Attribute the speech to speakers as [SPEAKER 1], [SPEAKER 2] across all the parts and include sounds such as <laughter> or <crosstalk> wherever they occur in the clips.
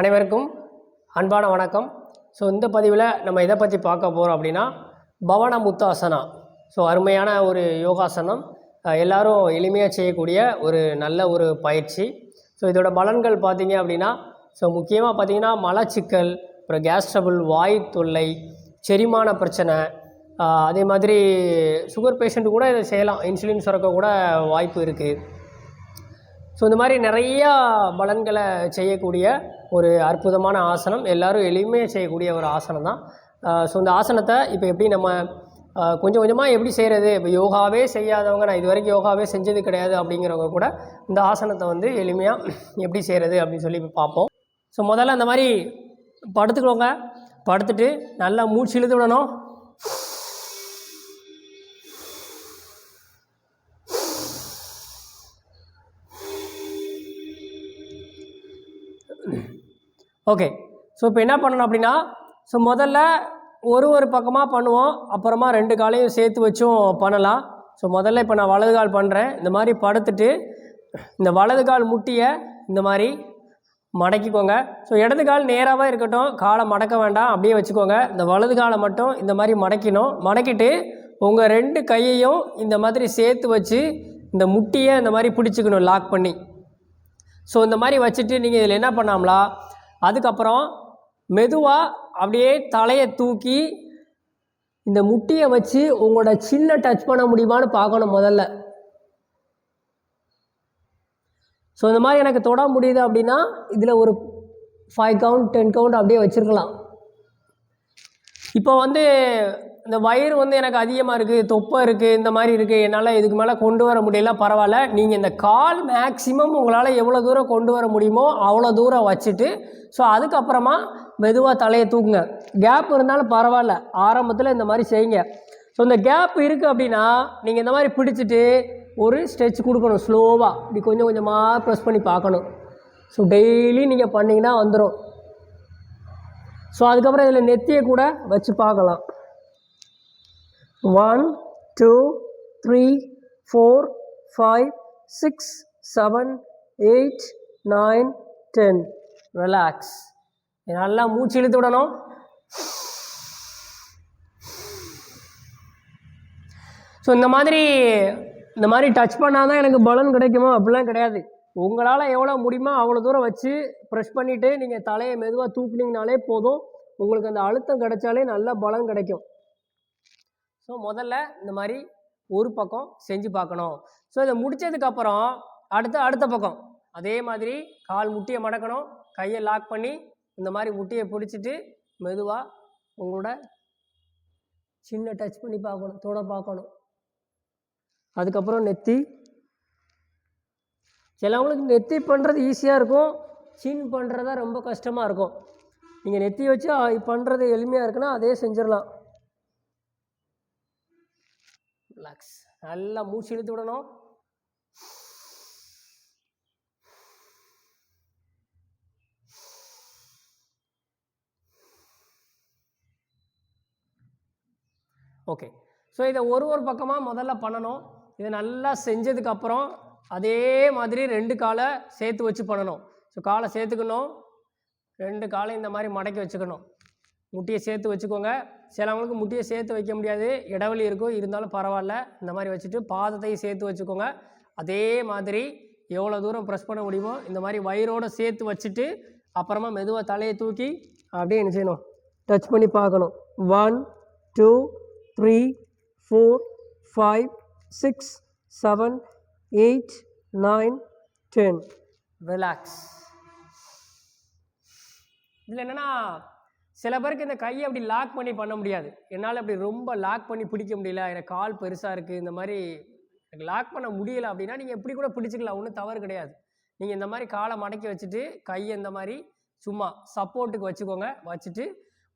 [SPEAKER 1] அனைவருக்கும் அன்பான வணக்கம். ஸோ இந்த பதிவில் நம்ம எதை பற்றி பார்க்க போகிறோம் அப்படின்னா பவன முத்தாசனா. ஸோ அருமையான ஒரு யோகாசனம். எல்லாரும் எளிமையாக செய்யக்கூடிய ஒரு நல்ல ஒரு பயிற்சி. ஸோ இதோட பலன்கள் பார்த்தீங்க அப்படின்னா ஸோ முக்கியமாக பார்த்தீங்கன்னா மலச்சிக்கல் அப்புறம் கேஸ் ட்ரபிள் வாய் தொல்லை செரிமான பிரச்சனை அதே மாதிரி சுகர் பேஷண்ட்டு கூட இதை செய்யலாம். இன்சுலின் சுரக்க கூட வாய்ப்பு இருக்குது ஸோ இந்த மாதிரி நிறையா பலன்களை செய்யக்கூடிய ஒரு அற்புதமான ஆசனம். எல்லாரும் எளிமையாக செய்யக்கூடிய ஒரு ஆசனம் தான் ஸோ இந்த ஆசனத்தை இப்போ எப்படி நம்ம கொஞ்சம் கொஞ்சமாக எப்படி செய்கிறது இப்போ யோகாவே செய்யாதவங்க நான் இது வரைக்கும் யோகாவே செஞ்சது கிடையாது அப்படிங்கிறவங்க கூட இந்த ஆசனத்தை வந்து எளிமையாக எப்படி செய்கிறது அப்படின்னு சொல்லி இப்போ பார்ப்போம். ஸோ முதல்ல அந்த மாதிரி படுத்துக்கோங்க. படுத்துட்டு நல்லா மூச்சு இழுத்து விடணும். ஓகே ஸோ இப்போ என்ன பண்ணணும் அப்படின்னா ஸோ முதல்ல ஒரு ஒரு பக்கமாக பண்ணுவோம். அப்புறமா ரெண்டு காலையும் சேர்த்து வச்சும் பண்ணலாம். ஸோ முதல்ல இப்போ நான் வலது கால் பண்ணுறேன் இந்த மாதிரி படுத்துட்டு இந்த வலது கால் முட்டியை இந்த மாதிரி மடக்கிக்கோங்க. ஸோ இடது கால் நேராகவே இருக்கட்டும். காலை மடக்க வேண்டாம். அப்படியே வச்சுக்கோங்க. இந்த வலது காலை மட்டும் இந்த மாதிரி மடக்கிணும் மடக்கிட்டு உங்கள் ரெண்டு கையையும் இந்த மாதிரி சேர்த்து வச்சு இந்த முட்டியை இந்த மாதிரி பிடிச்சிக்கணும் லாக் பண்ணி. ஸோ இந்த மாதிரி வச்சுட்டு நீங்கள் இதில் என்ன பண்ணாமலா? அதுக்கப்புறம் மெதுவாக அப்படியே தலையை தூக்கி இந்த முட்டியை வச்சு உங்களோட சின்ன டச் பண்ண முடியுமான்னு பார்க்கணும் முதல்ல. ஸோ இந்த மாதிரி எனக்கு தொட முடியுது அப்படின்னா இதில் ஒரு ஃபைவ் கவுண்ட் டென் கவுண்ட் அப்படியே வச்சுருக்கலாம். இப்போ வந்து இந்த வயிறு வந்து எனக்கு அதிகமாக இருக்குது தொப்பை இருக்குது இந்த மாதிரி இருக்குது என்னால் இதுக்கு மேலே கொண்டு வர முடியல பரவாயில்ல. நீங்கள் இந்த கால் மேக்ஸிமம் உங்களால் எவ்வளோ தூரம் கொண்டு வர முடியுமோ அவ்வளோ தூரம் வச்சுட்டு ஸோ அதுக்கப்புறமா மெதுவாக தலையை தூக்குங்க. கேப் இருந்தாலும் பரவாயில்ல ஆரம்பத்தில் இந்த மாதிரி செய்யுங்க. ஸோ இந்த கேப் இருக்குது அப்படின்னா நீங்கள் இந்த மாதிரி பிடிச்சிட்டு ஒரு ஸ்ட்ரெச் கொடுக்கணும் ஸ்லோவாக இப்படி கொஞ்சம் கொஞ்சமாக ப்ரெஸ் பண்ணி பார்க்கணும். ஸோ டெய்லி நீங்கள் பண்ணிங்கன்னா வந்துடும் ஸோ அதுக்கப்புறம் இதில் நெத்தியை கூட வச்சு பார்க்கலாம். One two three four five six seven eight nine ten. Relax நல்லா மூச்சு இழுத்து விடணும். ஸோ இந்த மாதிரி இந்த மாதிரி டச் பண்ணால் தான் எனக்கு பலன் கிடைக்குமா? அப்படிலாம் கிடையாது. உங்களால் எவ்வளோ முடியுமோ அவ்வளோ தூரம் வச்சு ப்ரெஷ் பண்ணிவிட்டு நீங்கள் தலையை மெதுவாக தூக்குனீங்கனாலே போதும். உங்களுக்கு அந்த அழுத்தம் கிடைச்சாலே நல்ல பலன் கிடைக்கும். ஸோ முதல்ல இந்த மாதிரி ஒரு பக்கம் செஞ்சு பார்க்கணும். ஸோ இதை முடித்ததுக்கப்புறம் அடுத்து அடுத்த பக்கம். அதே மாதிரி கால் முட்டியை மடக்கணும். கையை லாக் பண்ணி இந்த மாதிரி முட்டியை பிடிச்சிட்டு மெதுவாக உங்களோட சின்ன டச் பண்ணி பார்க்கணும். தொட பார்க்கணும். அதுக்கப்புறம் நெத்தி. சிலவங்களுக்கு நெத்தி பண்ணுறது ஈஸியாக இருக்கும். சின் பண்ணுறதா ரொம்ப கஷ்டமாக இருக்கும். நீங்கள் நெத்தி வச்சு பண்ணுறது எளிமையாக இருக்குன்னா அதே செஞ்சிடலாம். ரிலாக்ஸ் நல்லா மூச்சு இழுத்து விடணும். ஓகே ஸோ இதை ஒரு ஒரு பக்கமாக முதல்ல பண்ணணும். இதை நல்லா செஞ்சதுக்கப்புறம் அதே மாதிரி ரெண்டு காலை சேர்த்து வச்சு பண்ணணும். ஸோ காலை சேர்த்துக்கணும். ரெண்டு காலை இந்த மாதிரி மடக்கி வச்சுக்கணும். முட்டியை சேர்த்து வச்சுக்கோங்க. சிலவங்களுக்கு முட்டியை சேர்த்து வைக்க முடியாது. இடைவெளி இருக்கும் இருந்தாலும் பரவாயில்ல. இந்த மாதிரி வச்சுட்டு பாதத்தையும் சேர்த்து வச்சுக்கோங்க. அதே மாதிரி எவ்வளோ தூரம் ப்ரெஸ் பண்ண முடியுமோ இந்த மாதிரி வயிறோடு சேர்த்து வச்சுட்டு அப்புறமா மெதுவாக தலையை தூக்கி அப்படியே என்ன செய்யணும்? டச் பண்ணி பார்க்கணும். One two three four five six seven eight nine ten relax இதில் என்னென்னா சில பேருக்கு இந்த கையை அப்படி லாக் பண்ணி பண்ண முடியாது. என்னால் அப்படி ரொம்ப லாக் பண்ணி பிடிக்க முடியல. எனக்கு கால் பெருசாக இருக்குது இந்த மாதிரி எனக்கு லாக் பண்ண முடியல அப்படின்னா நீங்கள் எப்படி கூட பிடிச்சிக்கலாம். ஒன்றும் தவறு கிடையாது. நீங்கள் இந்த மாதிரி காலை மடக்கி வச்சுட்டு கையை இந்த மாதிரி சும்மா சப்போர்ட்டுக்கு வச்சுக்கோங்க. வச்சுட்டு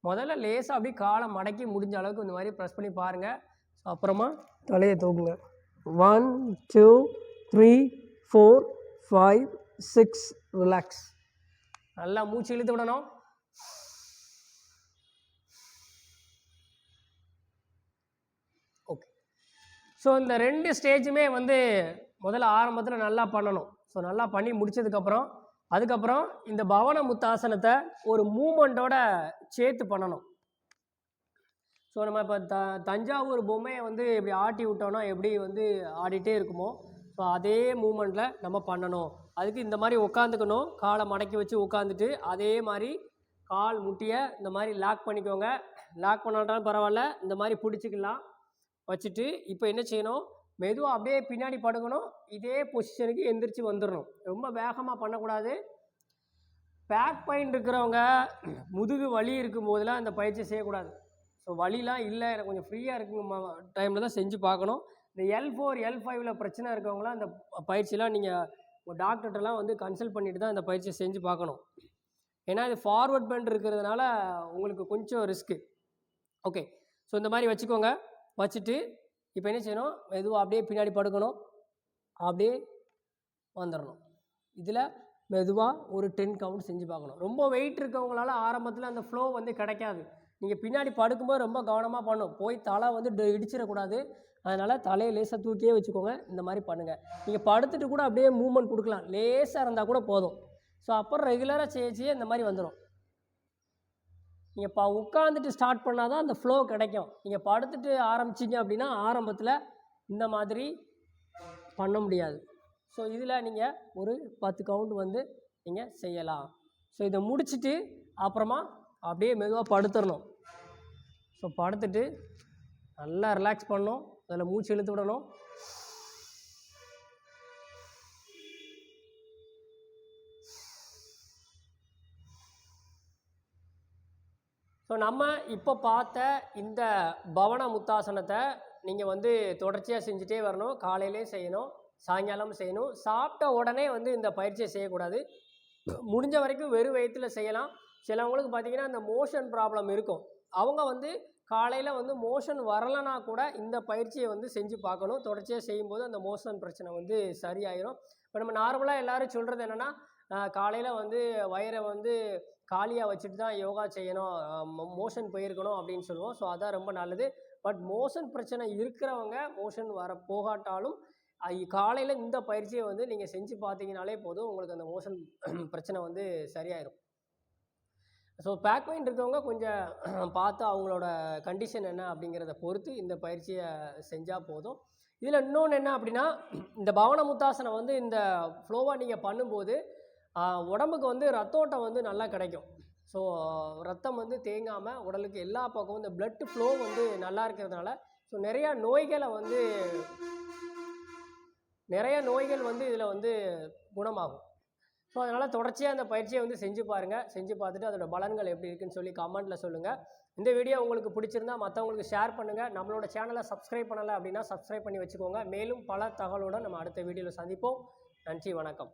[SPEAKER 1] முதல்ல லேசாக அப்படியே காலை மடக்கி முடிஞ்ச அளவுக்கு இந்த மாதிரி ப்ரெஸ் பண்ணி பாருங்கள் அப்புறமா தலையை தூக்குங்க. One two three four five six relax நல்லா மூச்சு இழுத்து விடணும். ஸோ இந்த ரெண்டு ஸ்டேஜுமே வந்து முதல்ல ஆரம்பத்தில் நல்லா பண்ணணும். ஸோ நல்லா பண்ணி முடிச்சதுக்கப்புறம் அதுக்கப்புறம் இந்த பவன முத்தாசனத்தை ஒரு மூமெண்ட்டோட சேர்த்து பண்ணணும். ஸோ நம்ம இப்போ த தஞ்சாவூர் பொம்மையை வந்து இப்படி ஆட்டி விட்டோம்னா எப்படி வந்து ஆடிட்டே இருக்குமோ ஸோ அதே மூமெண்ட்டில் நம்ம பண்ணணும். அதுக்கு இந்த மாதிரி உட்காந்துக்கணும். காலை மடக்கி வச்சு உட்காந்துட்டு அதே மாதிரி கால் முட்டியை இந்த மாதிரி லாக் பண்ணிக்கோங்க. லாக் பண்ணாட்டாலும் பரவாயில்ல. இந்த மாதிரி பிடிச்சிக்கலாம். வச்சுட்டு இப்போ என்ன செய்யணும்? மெதுவாக அப்படியே பின்னாடி படுக்கணும். இதே பொசிஷனுக்கு எந்திரிச்சு வந்துடணும் ரொம்ப வேகமாக பண்ணக்கூடாது. பேக் பெயின் இருக்கிறவங்க முதுகு வலி இருக்கும் போதெல்லாம் இந்த பயிற்சி செய்யக்கூடாது. ஸோ வலிலாம் இல்லை. எனக்கு கொஞ்சம் ஃப்ரீயாக இருக்குங்க டைமில் தான் செஞ்சு பார்க்கணும். இந்த எல் ஃபோர் எல் ஃபைவ்ல பிரச்சனை இருக்கவங்களாம் அந்த பயிற்சிலாம் நீங்கள் உங்கள் டாக்டர்கிட்டலாம் வந்து கன்சல்ட் பண்ணிட்டு தான் இந்த பயிற்சியை செஞ்சு பார்க்கணும். ஏன்னா இது ஃபார்வர்ட் பெண்ட் இருக்கிறதுனால உங்களுக்கு கொஞ்சம் ரிஸ்க்கு ஓகே ஸோ இந்த மாதிரி வச்சுக்கோங்க. வச்சுட்டு இப்போ என்ன செய்யணும்? மெதுவாக அப்படியே பின்னாடி படுக்கணும். அப்படியே வந்துடணும் இதில் மெதுவாக ஒரு டென் கவுண்ட் செஞ்சு பார்க்கணும். ரொம்ப வெயிட் இருக்கவங்களால ஆரம்பத்தில் அந்த ஃப்ளோ வந்து கிடைக்காது. நீங்கள் பின்னாடி படுக்கும்போது ரொம்ப கவனமாக பண்ணும். போய் தலை வந்து ட- இடிச்சிடக்கூடாது. அதனால் தலையை லேசாக தூக்கியே வச்சுக்கோங்க. இந்த மாதிரி பண்ணுங்கள் நீங்கள் படுத்துட்டு கூட அப்படியே மூவ்மெண்ட் கொடுக்கலாம். லேசாக இருந்தால் கூட போதும். ஸோ அப்புறம் ரெகுலராக செய்ய செய்ய இந்த மாதிரி வந்துடும் நீங்கள் பா உட்காந்துட்டு ஸ்டார்ட் பண்ணால் தான் அந்த ஃப்ளோ கிடைக்கும். நீங்கள் படுத்துட்டு ஆரம்பிச்சிங்க அப்படின்னா ஆரம்பத்தில் இந்த மாதிரி பண்ண முடியாது. ஸோ இதில் நீங்கள் ஒரு பத்து கவுண்ட் வந்து நீங்கள் செய்யலாம். ஸோ இதை முடிச்சுட்டு அப்புறமா அப்படியே மெதுவாக படுத்துடணும் ஸோ படுத்துட்டு நல்லா ரிலாக்ஸ் பண்ணணும். அதில் மூச்சு இழுத்து விடணும். ஸோ நம்ம இப்போ பார்த்த இந்த பவன முத்தாசனத்தை நீங்கள் வந்து தொடர்ச்சியாக செஞ்சுட்டே வரணும். காலையிலே செய்யணும் சாயங்காலம் செய்யணும். சாப்பிட்ட உடனே வந்து இந்த பயிற்சியை செய்யக்கூடாது. முடிஞ்ச வரைக்கும் வெறும் வயிற்றில் செய்யலாம். சிலவங்களுக்கு பார்த்திங்கன்னா இந்த மோஷன் ப்ராப்ளம் இருக்கும். அவங்க வந்து காலையில் வந்து மோஷன் வரலைன்னா கூட இந்த பயிற்சியை வந்து செஞ்சு பார்க்கணும். தொடர்ச்சியாக செய்யும்போது அந்த மோஷன் பிரச்சனை வந்து சரியாயிரும். இப்போ நம்ம நார்மலாக எல்லாரும் சொல்கிறது என்னென்னா காலையில் வந்து வயிறை வந்து காலியாக வச்சுட்டு தான் யோகா செய்யணும் மோஷன் போயிருக்கணும் அப்படின்னு சொல்லுவோம். ஸோ அதான் ரொம்ப நல்லது. பட் மோஷன் பிரச்சனை இருக்கிறவங்க மோஷன் வர போகாட்டாலும் காலையில் இந்த பயிற்சியை வந்து நீங்கள் செஞ்சு பார்த்தீங்கனாலே போதும் உங்களுக்கு அந்த மோஷன் <clears throat> பிரச்சனை வந்து சரியாயிரும். ஸோ பேக் பெயின் இருக்கவங்க கொஞ்சம் <clears throat> பார்த்து அவங்களோட கண்டிஷன் என்ன அப்படிங்கிறத பொறுத்து இந்த பயிற்சியை செஞ்சால் போதும். இதில் இன்னொன்று என்ன அப்படின்னா இந்த பவன முத்தாசனை வந்து இந்த ஃப்ளோவாக நீங்கள் பண்ணும்போது உடம்புக்கு வந்து ரத்தோட்டம் வந்து நல்லா கிடைக்கும். ஸோ ரத்தம் வந்து தேங்காமல் உடலுக்கு எல்லா பக்கமும் இந்த பிளட் ஃப்ளோ வந்து நல்லா இருக்கிறதுனால ஸோ நிறையா நோய்களை வந்து நிறைய நோய்கள் வந்து இதில் வந்து குணமாகும். ஸோ அதனால் தொடர்ச்சியாக அந்த பயிற்சியை வந்து செஞ்சு பாருங்கள் செஞ்சு பார்த்துட்டு அதோட பலன்கள் எப்படி இருக்குன்னு சொல்லி கமெண்ட்டில் சொல்லுங்கள் இந்த வீடியோ உங்களுக்கு பிடிச்சிருந்தா மற்றவங்களுக்கு ஷேர் பண்ணுங்கள் நம்மளோட சேனலை சப்ஸ்கிரைப் பண்ணலை அப்படின்னா சப்ஸ்கிரைப் பண்ணி வச்சுக்கோங்க. மேலும் பல தகவலோடு நம்ம அடுத்த வீடியோவில் சந்திப்போம். நன்றி வணக்கம்.